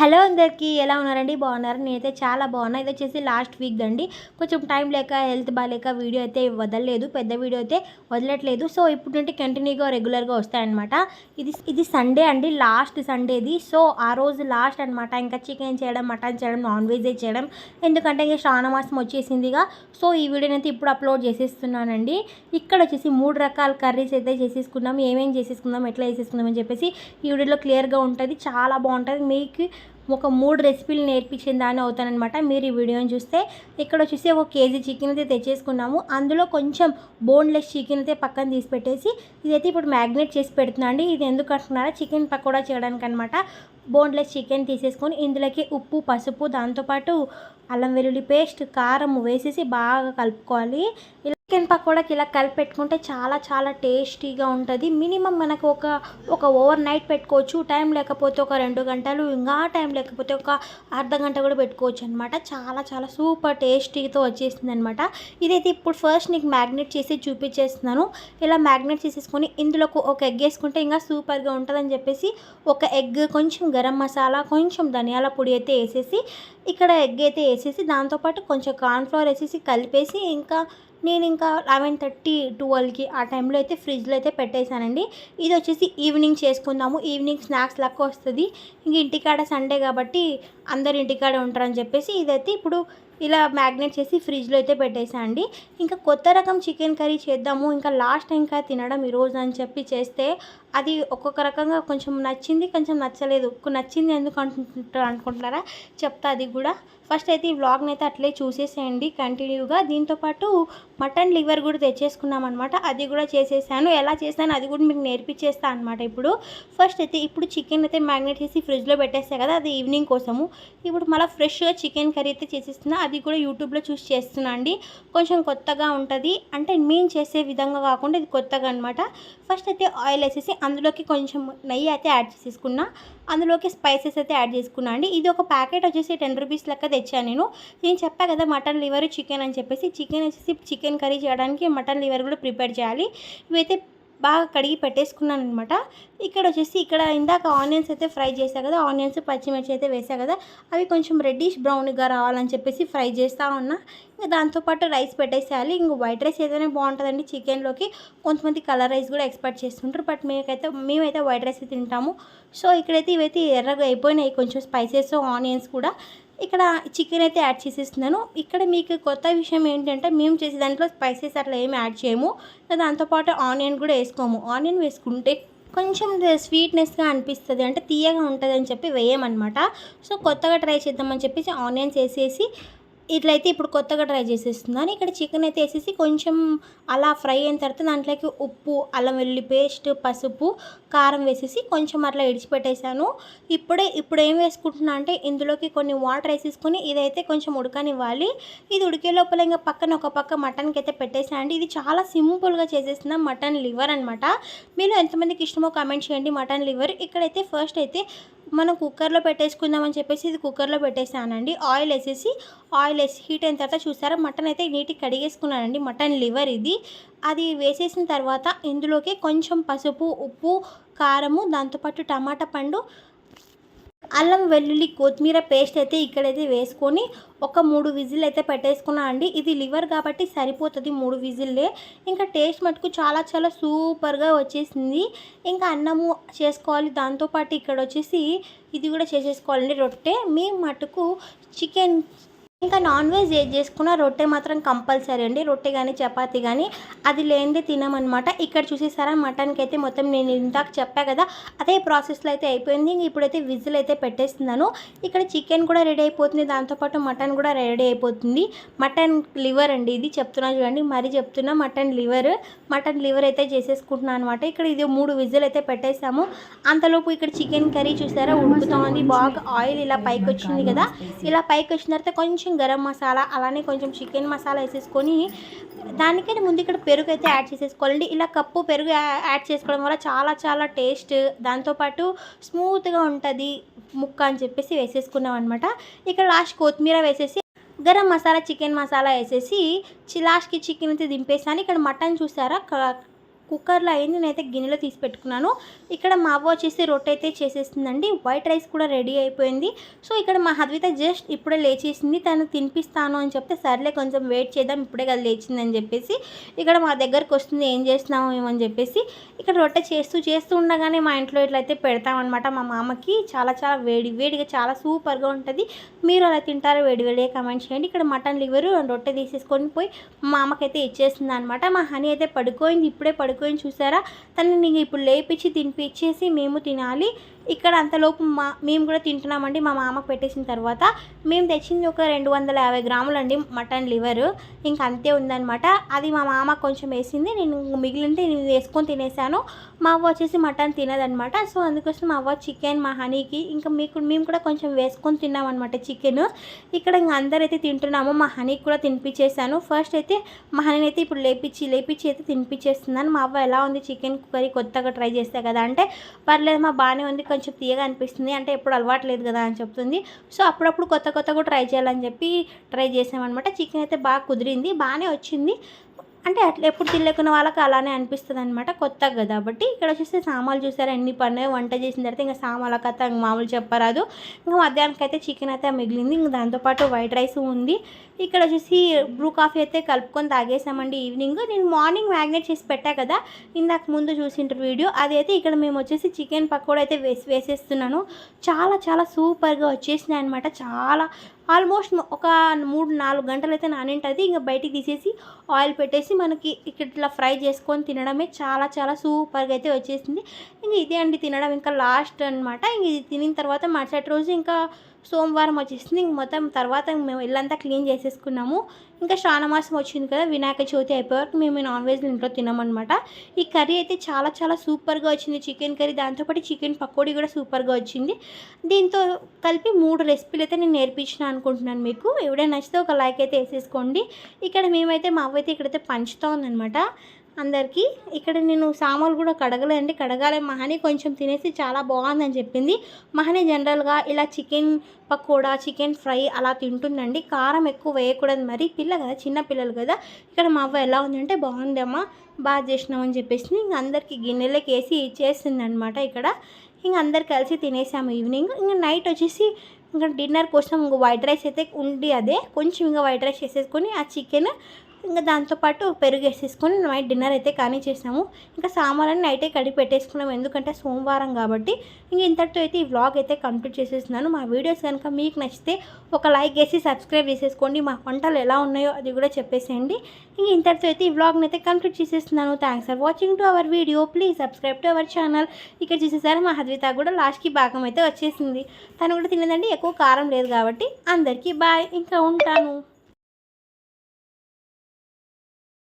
Hello అందరికీ ఎలా ఉన్నారండి? బాగున్నారు? నేనైతే చాలా బాగున్నా. ఇది వచ్చేసి లాస్ట్ వీక్ అండి కొంచెం టైం లేక హెల్త్ బాగాలేక వీడియో అయితే వదలలేదు. పెద్ద వీడియో అయితే వదలట్లేదు. సో ఇప్పుడు నుండి కంటిన్యూగా రెగ్యులర్గా వస్తాయన్నమాట. ఇది ఇది సండే అండి. లాస్ట్ సండేది. సో ఆ రోజు లాస్ట్ అనమాట ఇంకా చికెన్ చేయడం మటన్ చేయడం నాన్ వెజ్ చేయడం. ఎందుకంటే ఇంకా శ్రావణమాసం వచ్చేసిందిగా. సో ఈ వీడియోని అయితే ఇప్పుడు అప్లోడ్ చేసేస్తున్నానండి. ఇక్కడ వచ్చేసి మూడు రకాల కర్రీస్ అయితే చేసేసుకున్నాం ఏమేమి చేసేసుకుందాం ఎట్లా చేసేసుకుందాం అని చెప్పేసి ఈ వీడియోలో క్లియర్గా ఉంటుంది. చాలా బాగుంటుంది. మీకు ఒక మూడు రెసిపీలు నేర్పించిన దాన్ని అవుతానమాట మీరు ఈ వీడియోని చూస్తే ఇక్కడ వచ్చేసి ఒక కేజీ చికెన్ అయితే తెచ్చేసుకున్నాము. అందులో కొంచెం బోన్లెస్ చికెన్ అయితే పక్కన తీసి పెట్టేసి ఇదైతే ఇప్పుడు మ్యాగ్నేట్ చేసి పెడుతున్నా అండి. ఇది ఎందుకు అంటున్నారా? చికెన్ పకోడా చేయడానికి అనమాట బోన్లెస్ చికెన్ తీసేసుకొని ఇందులోకి ఉప్పు పసుపు దాంతోపాటు అల్లం వెల్లుల్లి పేస్ట్ కారం వేసేసి బాగా కలుపుకోవాలి. ఇలా చికెన్ పకోడాకి ఇలా కలిపి పెట్టుకుంటే చాలా చాలా టేస్టీగా ఉంటుంది. మినిమం మనకు ఒక ఒక ఓవర్ నైట్ పెట్టుకోవచ్చు టైం లేకపోతే ఒక రెండు గంటలు ఇంకా టైం లేకపోతే ఒక అర్ధ గంట కూడా పెట్టుకోవచ్చు అనమాట చాలా చాలా సూపర్ టేస్టీతో వచ్చేసింది అనమాట ఇదైతే ఇప్పుడు ఫస్ట్ నీకు మ్యాగ్నెట్ చేసి చూపించేస్తున్నాను. ఇలా మ్యాగ్నెట్ చేసేసుకొని ఇందులో ఒక ఎగ్ వేసుకుంటే ఇంకా సూపర్గా ఉంటుందని చెప్పేసి ఒక ఎగ్ కొంచెం గరం మసాలా కొంచెం ధనియాల పొడి అయితే వేసేసి ఇక్కడ ఎగ్ అయితే వేసేసి దాంతోపాటు కొంచెం కార్న్ఫ్లవర్ వేసేసి కలిపేసి ఇంకా నేను ఇంకా లెవెన్ థర్టీ ట్వెల్వ్కి ఆ టైంలో అయితే ఫ్రిడ్జ్లో అయితే పెట్టేశానండి. ఇది వచ్చేసి ఈవినింగ్ చేసుకుందాము. ఈవినింగ్ స్నాక్స్ లెక్క వస్తుంది. ఇంక ఇంటికాడ సండే కాబట్టి అందరు ఇంటికాడ ఉంటారని చెప్పేసి ఇదైతే ఇప్పుడు ఇలా మ్యాగ్నేట్ చేసి ఫ్రిడ్జ్లో అయితే పెట్టేసా అండి ఇంకా కొత్త రకం చికెన్ కర్రీ చేద్దాము. ఇంకా లాస్ట్ ఇంకా తినడం ఈరోజు అని చెప్పి చేస్తే అది ఒక్కొక్క రకంగా కొంచెం నచ్చింది కొంచెం నచ్చలేదు. నచ్చింది ఎందుకు అనుకుంటారు? అనుకుంటున్నారా చెప్తా అది కూడా. ఫస్ట్ అయితే ఈ వ్లాగ్ని అయితే అట్లే చూసేసేయండి కంటిన్యూగా. దీంతోపాటు మటన్ లివర్ కూడా తెచ్చేసుకున్నాం అనమాట అది కూడా చేసేసాను. ఎలా చేశాను అది కూడా మీకు నేర్పించేస్తాను అనమాట ఇప్పుడు. ఫస్ట్ అయితే ఇప్పుడు చికెన్ అయితే మ్యాగ్నేట్ చేసి ఫ్రిడ్జ్లో పెట్టేస్తాయి కదా అది ఈవినింగ్ కోసము. ఇప్పుడు మళ్ళీ ఫ్రెష్గా చికెన్ కర్రీ అయితే చేసేస్తున్నా. అది కూడా యూట్యూబ్లో చూసి చేస్తున్నా అండి. కొంచెం కొత్తగా ఉంటుంది. అంటే మేము చేసే విధంగా కాకుండా ఇది కొత్తగా అనమాట ఫస్ట్ అయితే ఆయిల్ వేసేసి అందులోకి కొంచెం నెయ్యి అయితే యాడ్ చేసేసుకున్నా. అందులోకి స్పైసెస్ అయితే యాడ్ చేసుకున్నా అండి. ఇది ఒక ప్యాకెట్ వచ్చేసి టెన్ రూపీస్ లెక్క తెచ్చాను నేను. నేను చెప్పా కదా మటన్ లివర్ చికెన్ అని చెప్పేసి. చికెన్ వచ్చేసి చికెన్ కర్రీ చేయడానికి మటన్ లివర్ కూడా ప్రిపేర్ చేయాలి. ఇవైతే బాగా కడిగి పెట్టేసుకున్నాను అనమాట ఇక్కడ వచ్చేసి ఇక్కడ ఇందాక ఆనియన్స్ అయితే ఫ్రై చేసా కదా ఆనియన్స్ పచ్చిమిర్చి అయితే వేసా కదా అవి కొంచెం రెడ్డిష్ బ్రౌన్గా రావాలని చెప్పేసి ఫ్రై చేస్తూ ఉన్నా. ఇంకా దాంతోపాటు రైస్ పెట్టేసేయాలి. ఇంక వైట్ రైస్ ఏదైనా బాగుంటుందండి చికెన్లోకి. కొంతమంది కలర్ రైస్ కూడా ఎక్స్పెక్ట్ చేస్తుంటారు బట్ మేమైతే మేమైతే వైట్ రైస్ తింటాము. సో ఇక్కడైతే ఇవైతే ఎర్రగా అయిపోయినాయి కొంచెం స్పైసెస్ ఆనియన్స్ కూడా. ఇక్కడ చికెన్ అయితే యాడ్ చేసేస్తున్నాను. ఇక్కడ మీకు కొత్త విషయం ఏంటంటే మేము చేసే దాంట్లో స్పైసెస్ అట్లా ఏమి యాడ్ చేయము. దాంతోపాటు ఆనియన్ కూడా వేసుకోము. ఆనియన్ వేసుకుంటే కొంచెం స్వీట్నెస్గా అనిపిస్తుంది. అంటే తీయగా ఉంటుంది అని చెప్పి వేయమన్నమాట. సో కొత్తగా ట్రై చేద్దామని చెప్పేసి ఆనియన్స్ వేసేసి ఇట్లయితే ఇప్పుడు కొత్తగా ట్రై చేసేస్తున్నాను ఇక్కడ చికెన్ అయితే వేసేసి కొంచెం అలా ఫ్రై అయిన తర్వాత దాంట్లోకి ఉప్పు అల్లం వెల్లుల్లి పేస్ట్ పసుపు కారం వేసేసి కొంచెం అట్లా ఇడిచిపెట్టేశాను ఇప్పుడే ఇప్పుడు ఏం వేసుకుంటున్నా అంటే ఇందులోకి కొన్ని వాటర్ వేసేసుకొని ఇదైతే కొంచెం ఉడకనివ్వాలి. ఇది ఉడికే లోపల ఇంకా పక్కన ఒక పక్క మటన్కి అయితే పెట్టేసానండి ఇది చాలా సింపుల్గా చేసేస్తున్నాం మటన్ లివర్ అనమాట మీరు ఎంతమందికి ఇష్టమో కామెంట్ చేయండి. మటన్ లివర్ ఇక్కడైతే ఫస్ట్ అయితే మనం కుక్కర్లో పెట్టేసుకుందామని చెప్పేసి ఇది కుక్కర్లో పెట్టేసానండి. ఆయిల్ వేసేసి ఆయిల్ వేసి హీట్ అయిన తర్వాత చూసారా మటన్ అయితే నీట్గా కడిగేసుకున్నానండి. మటన్ లివర్ ఇది. అది వేసేసిన తర్వాత ఇందులోకి కొంచెం పసుపు ఉప్పు కారము దాంతోపాటు టమాటా పండు అల్లం వెల్లుల్లి కొత్తిమీర పేస్ట్ అయితే ఇక్కడైతే వేసుకొని ఒక మూడు విజిల్ అయితే పెట్టేసుకున్నా అండి. ఇది లివర్ కాబట్టి సరిపోతుంది మూడు విజిల్లే. ఇంకా టేస్ట్ మటుకు చాలా చాలా సూపర్గా వచ్చేసింది. ఇంకా అన్నము చేసుకోవాలి. దాంతోపాటు ఇక్కడ వచ్చేసి ఇది కూడా చేసేసుకోవాలండి రొట్టె. మేము మటుకు చికెన్ ఇంకా నాన్ వెజ్ ఏది చేసుకున్నా రొట్టె మాత్రం కంపల్సరీ అండి. రొట్టె కానీ చపాతి కానీ అది లేనిదే తినమనమాట ఇక్కడ చూసేసారా మటన్కి అయితే మొత్తం నేను ఇందాక చెప్పా కదా అదే ప్రాసెస్లో అయితే అయిపోయింది. ఇప్పుడైతే విజిల్ అయితే పెట్టేస్తున్నాను. ఇక్కడ చికెన్ కూడా రెడీ అయిపోతుంది. దాంతోపాటు మటన్ కూడా రెడీ అయిపోతుంది. మటన్ లివర్ అండి ఇది. చెప్తున్నా చూడండి. మరీ చెప్తున్నా మటన్ లివర్ మటన్ లివర్ అయితే చేసేసుకుంటున్నాను అనమాట ఇక్కడ ఇది మూడు విజిల్ అయితే పెట్టేసాము అంతలోపు ఇక్కడ చికెన్ కర్రీ చూసారా ఉడుకుతోంది బాగా ఆయిల్ ఇలా పైకి వచ్చింది కదా. ఇలా పైకి వచ్చిన తర్వాత కొంచెం కొంచెం గరం మసాలా అలానే కొంచెం చికెన్ మసాలా వేసేసుకొని దానికైతే ముందు ఇక్కడ పెరుగు అయితే యాడ్ చేసేసుకోవాలండి. ఇలా కప్పు పెరుగు యాడ్ చేసుకోవడం వల్ల చాలా చాలా టేస్ట్ దాంతోపాటు స్మూత్గా ఉంటుంది ముక్క అని చెప్పేసి వేసేసుకున్నాం అనమాట ఇక్కడ లాస్ట్ కొత్తిమీర వేసేసి గరం మసాలా చికెన్ మసాలా వేసేసి లాస్ట్కి చికెన్ అయితే దింపేసాను. ఇక్కడ మటన్ చూసారా? కుక్కర్లో అయింది నేనైతే గిన్నెలో తీసి పెట్టుకున్నాను. ఇక్కడ మా అవ్వ వచ్చేసి రొట్టె అయితే చేసేస్తుందండి వైట్ రైస్ కూడా రెడీ అయిపోయింది. సో ఇక్కడ మా హద్విత జస్ట్ ఇప్పుడే లేచేసింది. తను తినిపిస్తాను అని చెప్తే సర్లే కొంచెం వెయిట్ చేద్దాం ఇప్పుడే కదా లేచిందని చెప్పేసి ఇక్కడ మా దగ్గరకు వస్తుంది ఏం చేస్తున్నాము ఏమని చెప్పేసి ఇక్కడ రొట్టె చేస్తూ చేస్తూ ఉండగానే మా ఇంట్లో ఇట్లయితే పెడతామన్నమాట మా మామకి. చాలా చాలా వేడి వేడిగా చాలా సూపర్గా ఉంటుంది. మీరు అలా తింటారో వేడి వేడిగా కమెంట్ చేయండి. ఇక్కడ మటన్ లివరు రొట్టె తీసేసుకొని పోయి మా అమ్మకైతే ఇచ్చేస్తుంది అనమాట మా హనీ అయితే పడుకోయింది ఇప్పుడే పడుకోయింది చూసారా? తనని ఇప్పుడు లేపించి తినిపించేసి మేము తినాలి. ఇక్కడ అంతలోపు మా మేము కూడా తింటున్నామండి. మా మామకు పెట్టేసిన తర్వాత మేము తెచ్చింది ఒక రెండు వందల యాభై గ్రాములండి మటన్ లివర్. ఇంకా అంతే ఉందనమాట అది మా మామ కొంచెం వేసింది. నేను మిగిలింది నేను వేసుకొని తినేసాను. మా అవ్వ వచ్చేసి మటన్ తినదనమాట సో అందుకోసం మా అవ్వ చికెన్ మా హనీకి ఇంకా మీకు మేము కూడా కొంచెం వేసుకొని తిన్నామన్నమాట చికెన్. ఇక్కడ ఇంకా అందరైతే తింటున్నాము. మా హనీకి కూడా తినిపించేసాను ఫస్ట్ అయితే మా హనీని అయితే ఇప్పుడు లేపించి లేపించి అయితే తినిపించేస్తున్నాను మా అవ్వ ఎలా ఉంది చికెన్ కర్రీ కొత్తగా ట్రై చేస్తే కదా అంటే పర్లేదు మా బాగానే ఉంది. కొంచెం తీయగా అనిపిస్తుంది. అంటే ఎప్పుడు అలవాటు లేదు కదా అని చెప్తుంది. సో అప్పుడప్పుడు కొత్త కొత్తగా కూడా ట్రై చేయాలని చెప్పి ట్రై చేసామన్నమాట. చికెన్ అయితే బాగా కుదిరింది. బాగానే వచ్చింది. అంటే అట్లా ఎప్పుడు తినలేకున్న వాళ్ళకి అలానే అనిపిస్తుంది అనమాట కొత్తగా కాబట్టి ఇక్కడ వచ్చేసి సామాన్లు చూసారా ఎన్ని పన్నాయి వంట చేసిన తర్వాత ఇంకా సామాన్ల కథ మామూలు చెప్పరాదు. ఇంకా మధ్యాహ్నానికి అయితే చికెన్ అయితే మిగిలింది ఇంకా దాంతోపాటు వైట్ రైస్ ఉంది. ఇక్కడ వచ్చేసి బ్రూ కాఫీ అయితే కలుపుకొని తాగేసామండి ఈవినింగ్. నేను మార్నింగ్ మ్యాగ్నేట్ చేసి పెట్టా కదా ఇందాక ముందు చూసింటారు వీడియో. అదైతే ఇక్కడ మేము వచ్చేసి చికెన్ పకోడా అయితే వేసి వేసేస్తున్నాను. చాలా చాలా సూపర్గా వచ్చేసినాయి అనమాట చాలా ఆల్మోస్ట్ ఒక మూడు నాలుగు గంటలు అయితే నానింటుంది ఇంకా బయటికి తీసేసి ఆయిల్ పెట్టేసి మనకి ఇక్కడ ఇట్లా ఫ్రై చేసుకొని తినడమే చాలా చాలా సూపర్గా అయితే వచ్చేసింది. ఇంక ఇదే అండి తినడం. ఇంకా లాస్ట్ అనమాట ఇంక ఇది తినిన తర్వాత మరుసటి రోజు ఇంకా సోమవారం వచ్చేసింది. ఇంక మొత్తం తర్వాత మేము ఇల్లంతా క్లీన్ చేసేసుకున్నాము. ఇంకా శ్రావణమాసం వచ్చింది కదా వినాయక చవితి అయిపోయే వరకు మేము నాన్ వెజ్ ఇంట్లో తినమన్నమాట. ఈ కర్రీ అయితే చాలా చాలా సూపర్గా వచ్చింది. చికెన్ కర్రీ దాంతోపాటు చికెన్ పకోడీ కూడా సూపర్గా వచ్చింది. దీంతో కలిపి మూడు రెసిపీలు అయితే నేను నేర్పించిన అనుకుంటున్నాను మీకు. ఎవడైనా నచ్చితే ఒక లైక్ అయితే వేసేసుకోండి. ఇక్కడ మేమైతే మా అవ్వ అయితే ఇక్కడైతే పంచుతూ ఉందన్నమాట. అందరికీ ఇక్కడ నేను సామాన్లు కూడా కడగలేదండి కడగాలే మహని కొంచెం తినేసి చాలా బాగుందని చెప్పింది. మహని జనరల్గా ఇలా చికెన్ పకోడా చికెన్ ఫ్రై అలా తింటుందండి. కారం ఎక్కువ వేయకూడదు మరి. పిల్ల కదా చిన్న పిల్లలు కదా. ఇక్కడ మా అవ్వ ఎలా ఉందంటే బాగుందమ్మా బాగా చేసినామని చెప్పేసి ఇంక అందరికీ గిన్నెలకి వేసి ఇచ్చేస్తుందనమాట ఇక్కడ. ఇంక అందరు కలిసి తినేసాము ఈవినింగ్. ఇంకా నైట్ వచ్చేసి ఇంకా డిన్నర్ కోసం ఇంక వైట్ రైస్ అయితే ఉండి అదే. కొంచెం ఇంకా వైట్ రైస్ చేసేసుకొని ఆ చికెన్ ఇంకా దాంతోపాటు పెరుగు వేసేసుకొని నైట్ డిన్నర్ అయితే కానీ చేసాము. ఇంకా సామాన్లన్నీ నైటే కడిగి పెట్టేసుకున్నాము. ఎందుకంటే సోమవారం కాబట్టి ఇంక ఇంతటితో అయితే ఈ వ్లాగ్ అయితే కంప్లీట్ చేసేస్తున్నాను. మా వీడియోస్ కనుక మీకు నచ్చితే ఒక లైక్ వేసి సబ్స్క్రైబ్ చేసేసుకోండి. మా వంటలు ఎలా ఉన్నాయో అది కూడా చెప్పేసేయండి. ఇంక ఇంతటితో అయితే ఈ వ్లాగ్ని అయితే కంప్లీట్ చేసేస్తున్నాను. Thanks for watching to our video please subscribe to our channel ఇక్కడ చూసేసారి మా హద్విత కూడా లాస్ట్కి భాగం అయితే వచ్చేసింది. తను కూడా తినదండి ఎక్కువ కారం లేదు కాబట్టి అందరికీ బాయ్ ఇంకా ఉంటాను.